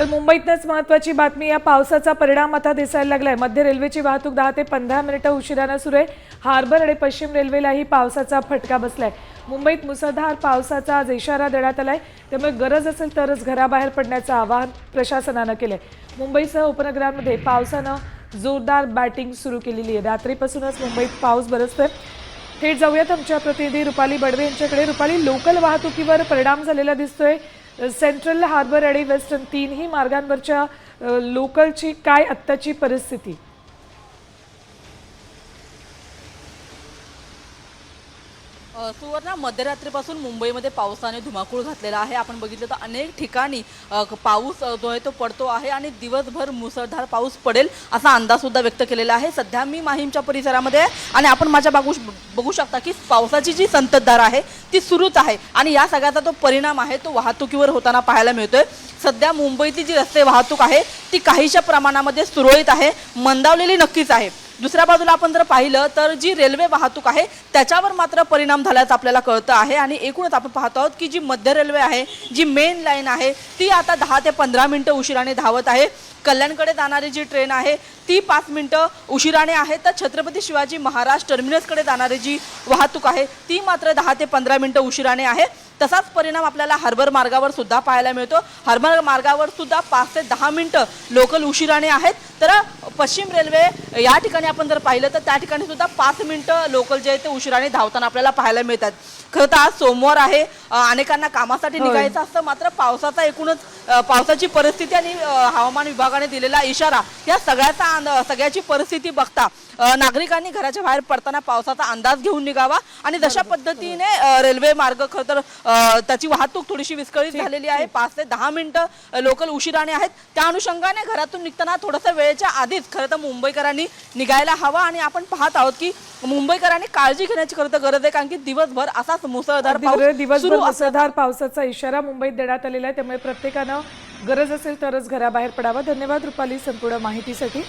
तर मुंबईतनंच महत्वाची बातमी या पावसाचा परिणाम आता दिसायला लागलाय. मध्य रेल्वेची वाहतूक दहा ते पंधरा मिनिटं उशिरानं सुरू आहे. हार्बर आणि पश्चिम रेल्वेलाही पावसाचा फटका बसलाय. मुंबईत मुसळधार पावसाचा आज इशारा देण्यात आलाय. त्यामुळे गरज असेल तरच घराबाहेर पडण्याचं आवाहन प्रशासनानं केलंय. मुंबईसह उपनगरांमध्ये पावसानं जोरदार बॅटिंग सुरू केलेली आहे. रात्रीपासूनच मुंबईत पाऊस बरसतोय. थेट जाऊयात आमच्या प्रतिनिधी रुपाली बडवे यांच्याकडे. रुपाली लोकल वाहतुकीवर परिणाम झालेला दिसतोय. सेंट्रल हार्बर आणि वेस्टर्न तीनही मार्गांवरच्या लोकलची काय आत्ताची परिस्थिती? सुवर्णा मध्यरात्रीपासून मुंबईमध्ये पावसाने धुमाकूळ घातलेला आहे. आपण बघितलं तर अनेक ठिकाणी पाऊस जो आहे तो पडतो आहे आणि दिवसभर मुसळधार पाऊस पडेल असा अंदाजसुद्धा व्यक्त केलेला आहे. सध्या मी माहीमच्या परिसरामध्ये आहे आणि आपण माझ्या बागू बघू शकता की पावसाची जी संततधार आहे ती सुरूच आहे आणि या सगळ्याचा जो परिणाम आहे तो वाहतुकीवर होताना पाहायला मिळतोय. सध्या मुंबईची जी रस्ते वाहतूक आहे ती काहीशा प्रमाणामध्ये सुरळीत आहे. मंदावलेली नक्कीच आहे. दुसऱ्या बाजूला आपण जर पाहिलं तर जी रेल्वे वाहतूक आहे त्याच्यावर मात्र परिणाम झाल्याचं आपल्याला कळतं आहे. आणि एकूणच आपण पाहतो आहोत की जी मध्य रेल्वे आहे जी मेन लाईन आहे ती आता दहा ते पंधरा मिनटं उशिराने धावत आहे. कल्याणकडे जाणारी जी ट्रेन आहे ती पाच मिनटं उशिराने आहे. तर छत्रपती शिवाजी महाराज टर्मिनसकडे जाणारी जी वाहतूक आहे ती मात्र दहा ते पंधरा मिनटं उशिराने आहे. तसाच परिणाम आपल्याला हार्बर मार्गावर सुद्धा पाहायला मिळतो. हार्बर मार्गावर सुद्धा पाच ते दहा मिनिटं लोकल उशिराने आहेत. तर पश्चिम रेल्वे या ठिकाणी आपण जर पाहिलं तर त्या ठिकाणी सुद्धा पाच मिनिटं लोकल जे आहे ते उशिराने धावताना आपल्याला पाहायला मिळतात. खरं तर आज सोमवार आहे. अनेकांना कामासाठी. निघायचं असतं. मात्र पावसाचा एकूणच पावसाची परिस्थिती आणि हवामान विभागाने दिलेला इशारा या सगळ्याचा सगळ्याची परिस्थिती बघता नागरिकांनी घराच्या बाहेर पडताना पावसाचा अंदाज घेऊन निघावा. आणि जशा पद्धतीने रेल्वे मार्ग खरं तर त्याची वाहतूक थोडीशी विस्कळीत झालेली आहे. पाच ते दहा मिनिटं लोकल उशिराने आहेत. त्या अनुषंगाने घरातून निघताना थोडंसं वेळेच्या आधीच खरं तर मुंबईकरांनी निघायला हवा आणि आपण पाहत आहोत की मुंबईकरांनी काळजी घेण्याची खरं तर गरज आहे कारण की दिवसभर असाच मुसळधार दिवसभर मुसळधार पावसाचा इशारा मुंबईत देण्यात आलेला आहे. त्यामुळे प्रत्येकानं गरज असेल तरच घराबाहेर पडावं. धन्यवाद रुपाली संपूर्ण माहितीसाठी.